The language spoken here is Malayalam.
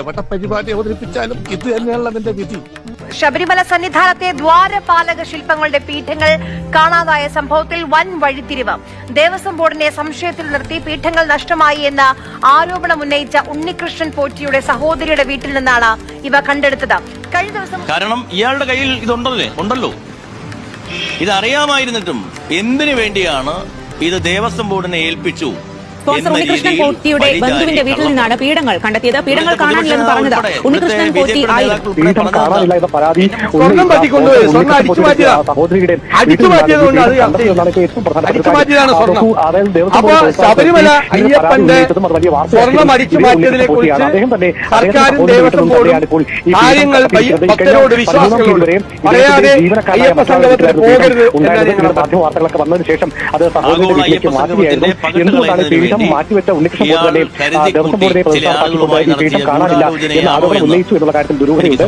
എവിടെ പരിപാടി അവതരിപ്പിച്ചാലും ഇത് അതിന്റെ വിധി. ശബരിമല സന്നിധാനത്തെ ദ്വാരപാലക ശില്പങ്ങളുടെ പീഠങ്ങൾ കാണാതായ സംഭവത്തിൽ വൻ വഴിത്തിരിവ്. ദേവസ്വം ബോർഡിനെ സംശയത്തിൽ നിർത്തി പീഠങ്ങൾ നഷ്ടമായി എന്ന ആരോപണം ഉന്നയിച്ച ഉണ്ണികൃഷ്ണൻ പോറ്റിയുടെ സഹോദരിയുടെ വീട്ടിൽ നിന്നാണ് ഇവ കണ്ടെടുത്തത്. കഴിഞ്ഞ ദിവസം കാരണം ഇയാളുടെ കയ്യിൽ ഇതുണ്ടല്ലേ? ഉണ്ടല്ലോ. ഇതറിയാമായിരുന്നിട്ടും എന്തിനു വേണ്ടിയാണ് ഇത് ദേവസ്വം ബോർഡിനെ ഏൽപ്പിച്ചു? സ്പോൺസർ ഉണ്ണികൃഷ്ണൻ പോറ്റിയുടെ ബന്ധുവിന്റെ വീട്ടിൽ നിന്നാണ് പീഠങ്ങൾ കണ്ടെത്തിയത്. പീഠങ്ങൾ കാണാനില്ല കാണാനില്ലെന്ന് പറഞ്ഞത്. ഉണ്ണികൃഷ്ണൻ പോറ്റി ആയിരുന്നു ശബരിമല അയ്യപ്പന്റെ സ്വർണം വലിയ വാർത്തയാക്കി. സ്വർണം അടിച്ചു മാറ്റിയതിനെ കുറിച്ച് അദ്ദേഹം തന്നെ സർക്കാരും ദേവസ്വം സഹോദരി ബോർഡും കാര്യങ്ങൾ ഭക്തരോട് വിശ്വാസികളോട് പറയാതെ അയ്യപ്പ സംഗമത്തിന് പോകരുത് എന്നാണ് വാർത്തകളൊക്കെ വന്നതിന് ശേഷം അത് അയ്യപ്പ മാറ്റുകയായിരുന്നു എന്തുകൊണ്ടാണ് വേണ്ടി മാറ്റിവെച്ച ഉണ്ണികൃഷ്ണൻ ദേവസ്വം ബോർഡിനെ നടത്തിയ കാണാനില്ല എന്ന ആരോപണം ഉന്നയിച്ചു എന്നുള്ള കാര്യത്തിൽ ദുരൂഹതയുണ്ട്.